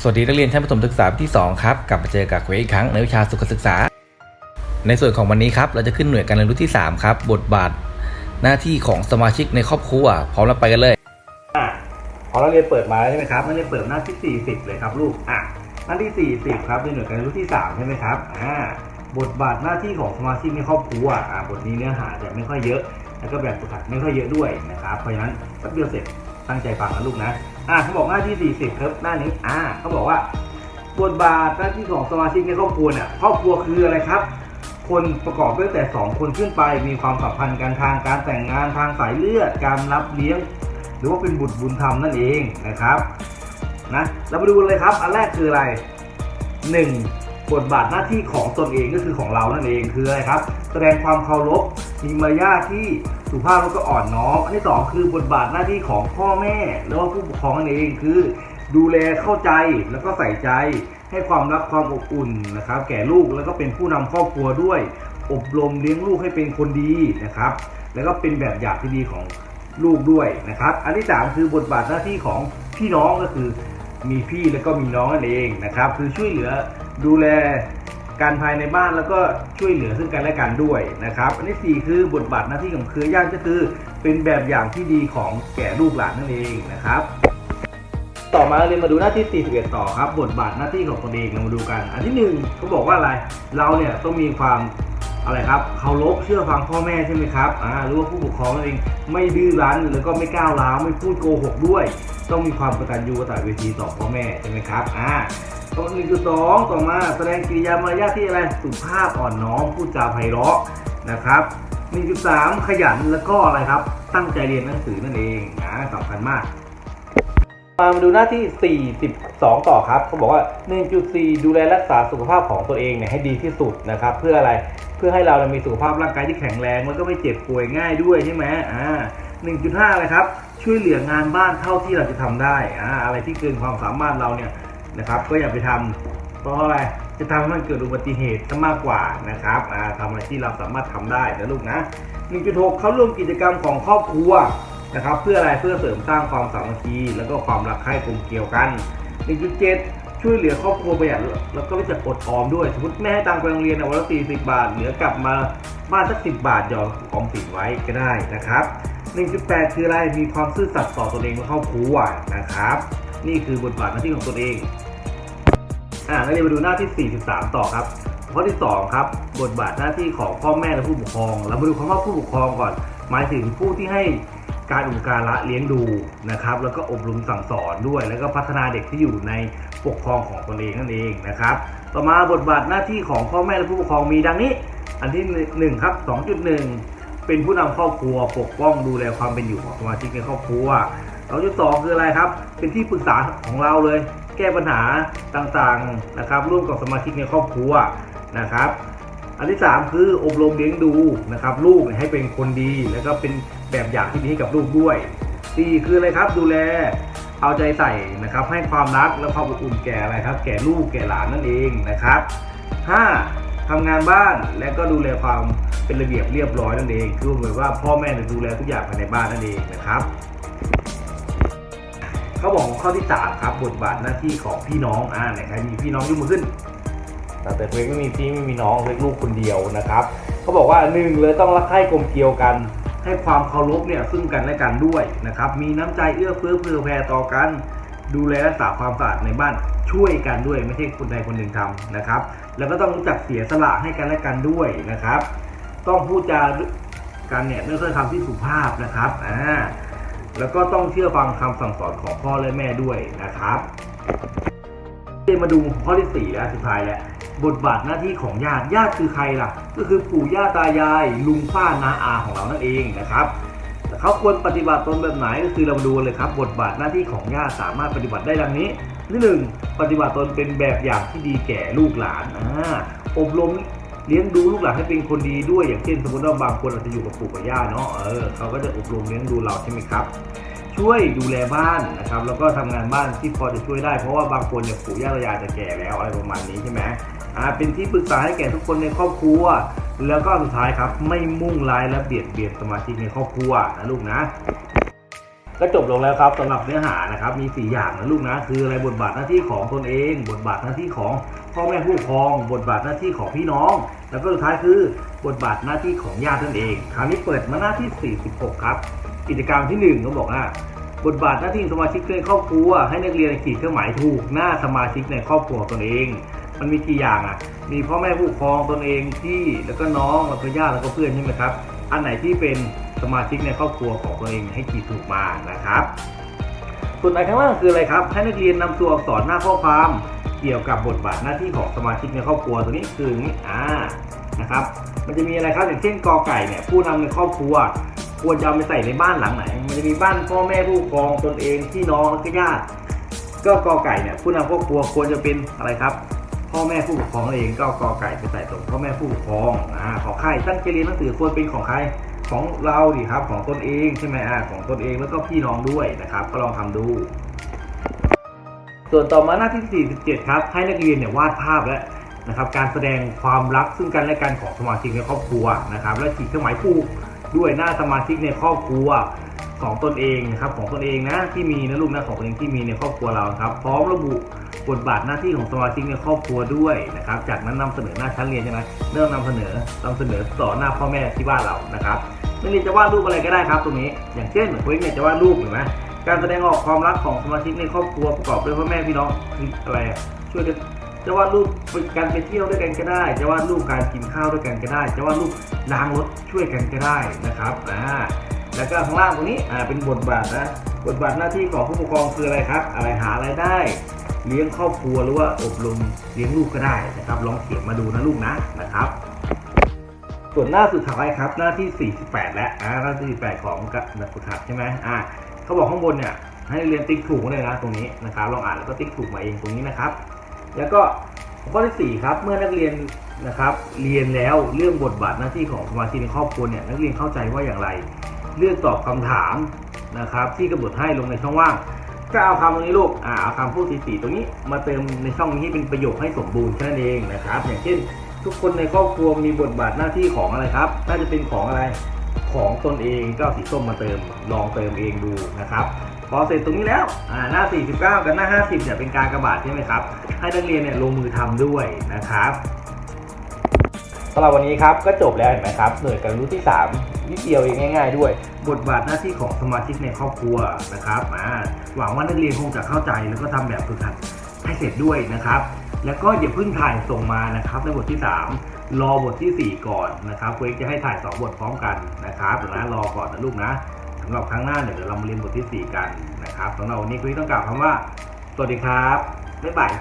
สวัสดีนักเรียนชั้นประถมศึกษาปีที่ 2 ครับ กลับมาเจอกับเควอีกครั้งในวิชาสุขศึกษา ในส่วนของวันนี้ครับ เราจะขึ้นหน่วยการเรียนรู้ที่ 3 ครับ บทบาทหน้าที่ของสมาชิกในครอบครัว พร้อมแล้วไปกันเลยอะพอเราเรียนเปิดมาแล้วใช่ไหมครับนักเรียนเปิดหน้าที่ 40 เลยครับลูกอะหน้าที่ 40 ครับในหน่วยการเรียนรู้ที่ 3 ใช่ไหมครับอ่าบทบาทหน้าที่ของสมาชิกในครอบครัวอ่าบทนี้เนื้อหาจะไม่ค่อยเยอะ แล้วก็แบบฝึกหัดไม่ค่อยเยอะด้วยนะครับ เพราะฉะนั้นแป๊บเดียวเสร็จตั้งใจฟังนะลูกนะ อะเขาบอกหน้าที่ 40 ครับ หน้านี้ อ่าเขาบอกว่าบทบาทหน้าที่ของสมาชิกในครอบครัวเนี่ยครอบครัวคืออะไรครับ คนประกอบด้วยแต่ 2 คนขึ้นไป มีความสัมพันธ์กันทางการแต่งงานทางสายเลือด การรับเลี้ยง หรือว่าเป็นบุตรบุญธรรมนั่นเองนะครับนะเรามาดูเลยครับ อันแรกคืออะไร 1. บทบาทหน้าที่ของตนเองก็คือของเรานั่นเองคืออะไรครับ แสดงความเคารพมีมารยาทที่ สุภาพแล้วก็อ่อนน้อมอันที่สองคือบทบาทหน้าที่ของพ่อแม่แล้วก็ผู้ปกครองนั่นเองคือ ดูแลเข้าใจแล้วก็ใส่ใจ ให้ความรักความอบอุ่นนะครับ แก่ลูกแล้วก็เป็นผู้นำครอบครัวด้วย อบรมเลี้ยงลูกให้เป็นคนดีนะครับ แล้วก็เป็นแบบอย่างที่ดีของลูกด้วยนะครับ อันที่ 3 คือบทบาทหน้าที่ของพี่น้องก็คือมีพี่แล้วก็มีน้องนั่นเองนะครับ คือช่วยเหลือดูแล การภายในบ้านแล้วก็ช่วยเหลือซึ่งกันและกันด้วยนะครับ อันที่สี่คือบทบาทหน้าที่ของเครือญาติก็คือเป็นแบบอย่างที่ดีของแก่ลูกหลานนั่นเองนะครับ ต่อมาเรียนมาดูหน้าที่ 41 ต่อครับ บทบาทหน้าที่ของตนเองเรามาดูกัน อันที่หนึ่งเขาบอกว่าอะไรเราเนี่ยต้องมีความ อะไรครับเคารพเชื่อฟังพ่อแม่ใช่ไหมครับอ่าหรือว่าผู้ปกครองนั่นเองไม่ดื้อรั้นแล้วก็ไม่ก้าวร้าวไม่พูดโกหกด้วย ต้องมีความกตัญญูกตเวทีต่อพ่อแม่ใช่ไหมครับอ่าข้อหนึ่งจุดสองต่อมาแสดงกิริยามารยาทที่อะไรสุภาพอ่อนน้อมพูดจาไพเราะนะครับ1.3ขยันแล้วก็อะไรครับ ตั้งใจเรียนหนังสือนั่นเองนะสำคัญมากมามาดูหน้าที่ 42 ต่อครับเขาบอกว่า 1.4 ดูแลรักษาสุขภาพของตัวเองเนี่ยให้ดีที่สุดนะครับ เพื่ออะไร เพื่อให้เรามีสุขภาพร่างกายที่แข็งแรงแล้วก็ไม่เจ็บป่วยง่ายด้วยใช่ไหมอ่า1.5อะไรครับ ช่วยเหลืองานบ้านเท่าที่เราจะทำได้อ่าอะไรที่เกินความสามารถเราเนี่ยนะครับ ก็อย่าไปทำเพราะอะไรจะทำให้มันเกิดอุบัติเหตุซะมากกว่านะครับอ่าทำอะไรที่เราสามารถทำได้นะลูกนะ1.6เข้าร่วมกิจกรรมของครอบครัวนะครับ เพื่ออะไรเพื่อเสริมสร้างความสามัคคีแล้วก็ความรักใคร่กลมเกลียวกัน 1.7 ช่วยเหลือครอบครัวประหยัดแล้วก็รู้จักอดออมด้วย สมมติแม่ให้ตังค์ไปโรงเรียนนะวันละ40บบาท เหลือกลับมาบ้านสัก10บบาทหยอดออมสินไว้ก็ได้นะครับ 1.8 คืออะไรมีความซื่อสัตย์ต่อตนเองและครอบครัวนะครับ นี่คือบทบาทหน้าที่ของตนเองอ่าแล้วเรียนมาดูหน้าที่ 43 ต่อครับข้อที่ 2 ครับ บทบาทหน้าที่ของพ่อแม่และผู้ปกครอง เรามาดูคำว่าผู้ปกครองก่อน หมายถึงผู้ที่ให้ การอุปการะเลี้ยงดูนะครับ แล้วก็อบรมสั่งสอนด้วย แล้วก็พัฒนาเด็กที่อยู่ในปกครองของตนเองนั่นเองนะครับ ต่อมาบทบาทหน้าที่ของพ่อแม่และผู้ปกครองมีดังนี้ อันที่1ครับ2.1 เป็นผู้นำครอบครัวปกป้องดูแลความเป็นอยู่ของสมาชิกในครอบครัว2.2คืออะไรครับ เป็นที่ปรึกษาของเราเลย แก้ปัญหาต่างๆนะครับ ร่วมกับสมาชิกในครอบครัวนะครับ อันที่ 3 คืออบรมเลี้ยงดูนะครับ ลูกให้เป็นคนดีแล้วก็เป็น แบบอย่างที่ดีให้กับลูกด้วย4คืออะไรครับดูแลเอาใจใส่นะครับ ให้ความรักและความอบอุ่นแก่อะไรครับ แก่ลูกแก่หลานนั่นเองนะครับ 5. ทำงานบ้านและก็ดูแลความเป็นระเบียบเรียบร้อยนั่นเองคือเหมือนว่าพ่อแม่ดูแลทุกอย่างภายในบ้านนั่นเองนะครับเขาบอกข้อที่3ครับบทบาทหน้าที่ของพี่น้องอ่าไหนใครมีพี่น้องยกมือขึ้นแต่ตัวเองไม่มีพี่ไม่มีน้องเล็กลูกคนเดียวนะครับเขาบอกว่าหนึ่งเลยต้องรักใคร่กลมเกลียวกัน ให้ความเคารพเนี่ยซึ่งกันและกันด้วยนะครับ มีน้ำใจเอื้อเฟื้อเผื่อแผ่ต่อกัน ดูแลรักษาความสะอาดในบ้านช่วยกันด้วยไม่ใช่คนใดคนหนึ่งทำนะครับ แล้วก็ต้องรู้จักเสียสละให้กันและกันด้วยนะครับ ต้องพูดจากันเนี่ยด้วยถ้อยคำที่สุภาพนะครับอ่าแล้วก็ต้องเชื่อฟังคำสั่งสอนของพ่อและแม่ด้วยนะครับเรียนมาดูข้อที่สี่แล้วสุดท้ายแล้ว บทบาทหน้าที่ของญาติญาติคือใครล่ะ ก็คือปู่ย่าตายาย ลุงป้าน้าอาของเรานั่นเองนะครับแต่เขาควรปฏิบัติตนแบบไหนก็คือเราดูเลยครับ บทบาทหน้าที่ของญาติสามารถปฏิบัติได้ดังนี้ที่หนึ่งปฏิบัติตนเป็นแบบอย่างที่ดีแก่ลูกหลานอ่าอบรมเลี้ยงดูลูกหลานให้เป็นคนดีด้วยอย่างเช่นสมมติว่าบางคนอาจจะอยู่กับปู่กับย่าเนาะเออเขาก็จะอบรมเลี้ยงดูเราใช่ไหมครับ ช่วยดูแลบ้านนะครับ แล้วก็ทำงานบ้านที่พอจะช่วยได้ เพราะว่าบางคนเนี่ยปู่ย่าตายายจะแก่แล้วอะไรประมาณนี้ใช่ไหมอ่าเป็นที่ปรึกษาให้แก่ทุกคนในครอบครัว แล้วก็สุดท้ายครับ ไม่มุ่งร้ายและเบียดเบียนสมาชิกในครอบครัวนะลูกนะก็จบลงแล้วครับสำหรับเนื้อหานะครับมี 4 อย่างนะลูกนะคืออะไรบทบาทหน้าที่ของตนเอง บทบาทหน้าที่ของพ่อแม่ผู้ปกครอง บทบาทหน้าที่ของพี่น้อง แล้วก็สุดท้ายคือบทบาทหน้าที่ของญาตินั่นเอง คราวนี้เปิดมาหน้าที่ 46 ครับ กิจกรรมที่1ก็บอกว่าบทบาทหน้าที่สมาชิกในครอบครัวให้นักเรียนขีดเครื่องหมายถูกหน้าสมาชิกในครอบครัวตนเอง มันมีกี่อย่างอะ มีพ่อแม่ผู้ปกครองตนเองที่แล้วก็น้องแล้วก็ญาติแล้วก็เพื่อนใช่ไหมครับ อันไหนที่เป็นสมาชิกในครอบครัวของตัวเองให้ขีดถูกมานะครับ ส่วนอันข้างล่างคืออะไรครับ ให้นักเรียนนำตัวอักษรหน้าข้อความเกี่ยวกับบทบาทหน้าที่ของสมาชิกในครอบครัวตัวนี้คืออ่านี้อ่านะครับ มันจะมีอะไรครับอย่างเช่นกอไก่เนี่ยผู้นำในครอบครัว ควรจะเอาไปใส่ในบ้านหลังไหน มันจะมีบ้านพ่อแม่ผู้ปกครองตนเองพี่น้องแล้วก็ญาติก็กอไก่เนี่ยผู้นำครอบครัวควรจะเป็นอะไรครับ พ่อแม่ผู้ปกครองเองก็กอไก่ไปใส่ตรงพ่อแม่ผู้ปกครองอ่าขอไข่ตั้งใจเรียนหนังสือควรเป็นของใครของเราดิครับของตนเองใช่ไหมอ่าของตนเองแล้วก็พี่น้องด้วยนะครับ ก็ลองทำดู ส่วนต่อมาหน้าที่ 47 ครับ ให้นักเรียนเนี่ยวาดภาพและนะครับ การแสดงความรักซึ่งกันและกันของสมาชิกในครอบครัวนะครับ และขีดเครื่องหมายผูก ด้วยหน้าสมาชิกในครอบครัวของตนเองนะครับของตนเองนะที่มีนะลูกนะของตนเองที่มีในครอบครัวเราครับ พร้อมระบุบทบาทหน้าที่ของสมาชิกในครอบครัวด้วยนะครับ จากนั้นนำเสนอหน้าชั้นเรียนใช่ไหมเริ่มนำเสนอนำเสนอต่อหน้าพ่อแม่ที่บ้านเรานะครับนักเรียนจะวาดรูปอะไรก็ได้ครับตรงนี้ อย่างเช่นเพื่อนเนี่ยจะวาดรูปเห็นไหมการแสดงออกความรักของสมาชิกในครอบครัวประกอบด้วยพ่อแม่พี่น้องคืออะไรช่วยกัน จะวาดรูปการไปเที่ยวด้วยกันก็ได้ จะวาดรูปการกินข้าวด้วยกันก็ได้ จะวาดรูปล้างรถช่วยกันก็ได้นะครับอ่าแล้วก็ข้างล่างตรงนี้อ่าเป็นบทบาทนะบทบาทหน้าที่ของผู้ปกครองคืออะไรครับ อะไรหาอะไรได้เลี้ยงครอบครัวหรือว่าอบรมเลี้ยงลูกก็ได้นะครับลองเขียนมาดูนะลูกนะนะครับ ส่วนหน้าสุดท้ายครับ หน้าที่ 48 และอ่าหน้าที่48ของนักฝึกหัดใช่ไหมอ่าเขาบอกข้างบนเนี่ยให้เรียนติ๊กถูกเลยนะตรงนี้นะครับลองอ่านแล้วก็ติ๊กถูกมาเองตรงนี้นะครับ แล้วก็ข้อที่4ครับเมื่อนักเรียนนะครับเรียนแล้วเรื่องบทบาทหน้าที่ของสมาชิกในครอบครัวเนี่ยนักเรียนเข้าใจว่าอย่างไร เลือกตอบคำถามนะครับที่กำหนดให้ลงในช่องว่างก็เอาคำตรงนี้ลูกอ่าเอาคำพูดสีๆตรงนี้มาเติมในช่องนี้เป็นประโยคให้สมบูรณ์แค่นั้นเองนะครับ อย่างเช่นทุกคนในครอบครัวมีบทบาทหน้าที่ของอะไรครับ น่าจะเป็นของอะไรของตนเองก็สีส้มมาเติมลองเติมเองดูนะครับ พอเสร็จตรงนี้แล้วอ่าหน้า 49 กับหน้า 50เนี่ยเป็นการกระบาดใช่ไหมครับ ให้นักเรียนเนี่ยลงมือทำด้วยนะครับสำหรับวันนี้ครับก็จบแล้วเห็นไหมครับหน่วยการรู้ที่ 3 นิดเดียวเองง่าย ๆ ด้วย บทบาทหน้าที่ของสมาชิกในครอบครัวนะครับอ่าหวังว่านักเรียนคงจะเข้าใจแล้วก็ทำแบบฝึกหัดให้เสร็จด้วยนะครับ แล้วก็อย่าเพิ่งถ่ายส่งมานะครับในบทที่ 3 รอบททีสี่4 ก่อนนะครับเพื่อจะให้ถ่าย 2 บทพร้อมกันนะครับนะรอก่อนนะลูกนะ สำหรับครั้งหน้าเนี่ยเดี๋ยวเรามาเรียนบทที่ 4 กันนะครับสำหรับวันนี้คุยต้องกล่าวคำว่า สวัสดีครับ บ๊ายบาย